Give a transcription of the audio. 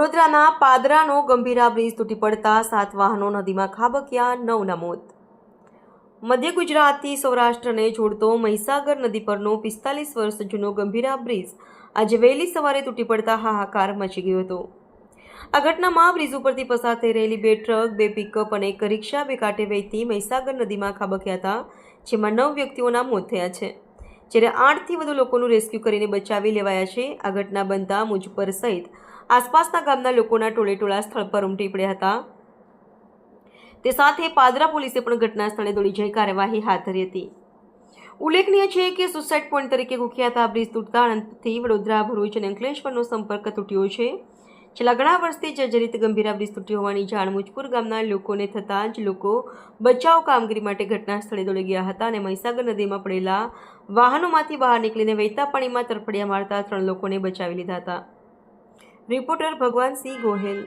વડોદરાના પાદરાનો ગંભીરા બ્રિજ તૂટી પડતા સાત વાહનો નદીમાં ખાબક્યા નવના મોત મધ્ય ગુજરાતથી સૌરાષ્ટ્રને જોડતો મહીસાગર નદી પરનો પિસ્તાલીસ વર્ષ જૂનો ગંભીરા બ્રિજ આજે વહેલી સવારે તૂટી પડતા હાહાકાર મચી ગયો હતો. આ ઘટનામાં બ્રિજ ઉપરથી પસાર થઈ રહેલી બે ટ્રક, બે પિકઅપ અને એક રિક્ષા બે કાંઠે વહેતી મહીસાગર નદીમાં ખાબક્યા હતા, જેમાં નવ વ્યક્તિઓના મોત થયા છે. જ્યારે આઠથી વધુ લોકોનું રેસ્ક્યુ કરીને બચાવી લેવાયા છે, આ ઘટના બનતા મુજપર સહિત આસપાસના ગામના લોકોના ટોળેટોળા સ્થળ પર ઉમટી પડ્યા હતા. તે સાથે પાદરા પોલીસે પણ ઘટના સ્થળે દોડી જઈ કાર્યવાહી હાથ ધરી હતી. ઉલ્લેખનીય છે કે સુસાઇડ પોઈન્ટ તરીકે કુખ્યાત આ બ્રિજ તૂટતા આણંદથી વડોદરા, ભરૂચ અને અંકલેશ્વરનો સંપર્ક તૂટ્યો છે. છેલ્લા ઘણા વર્ષથી જર્જરિત ગંભીરા બ્રિજ તૂટ્યો હોવાની જાણ મુજપુર ગામના લોકોને થતાં જ લોકો બચાવ કામગીરી માટે ઘટના સ્થળે દોડી ગયા હતા અને મહીસાગર નદીમાં પડેલા વાહનોમાંથી બહાર નીકળીને વહેતા પાણીમાં તરફડિયા મારતા ત્રણ લોકોને બચાવી લીધા હતા. રિપોર્ટર ભગવાનસિંહ ગોહેલ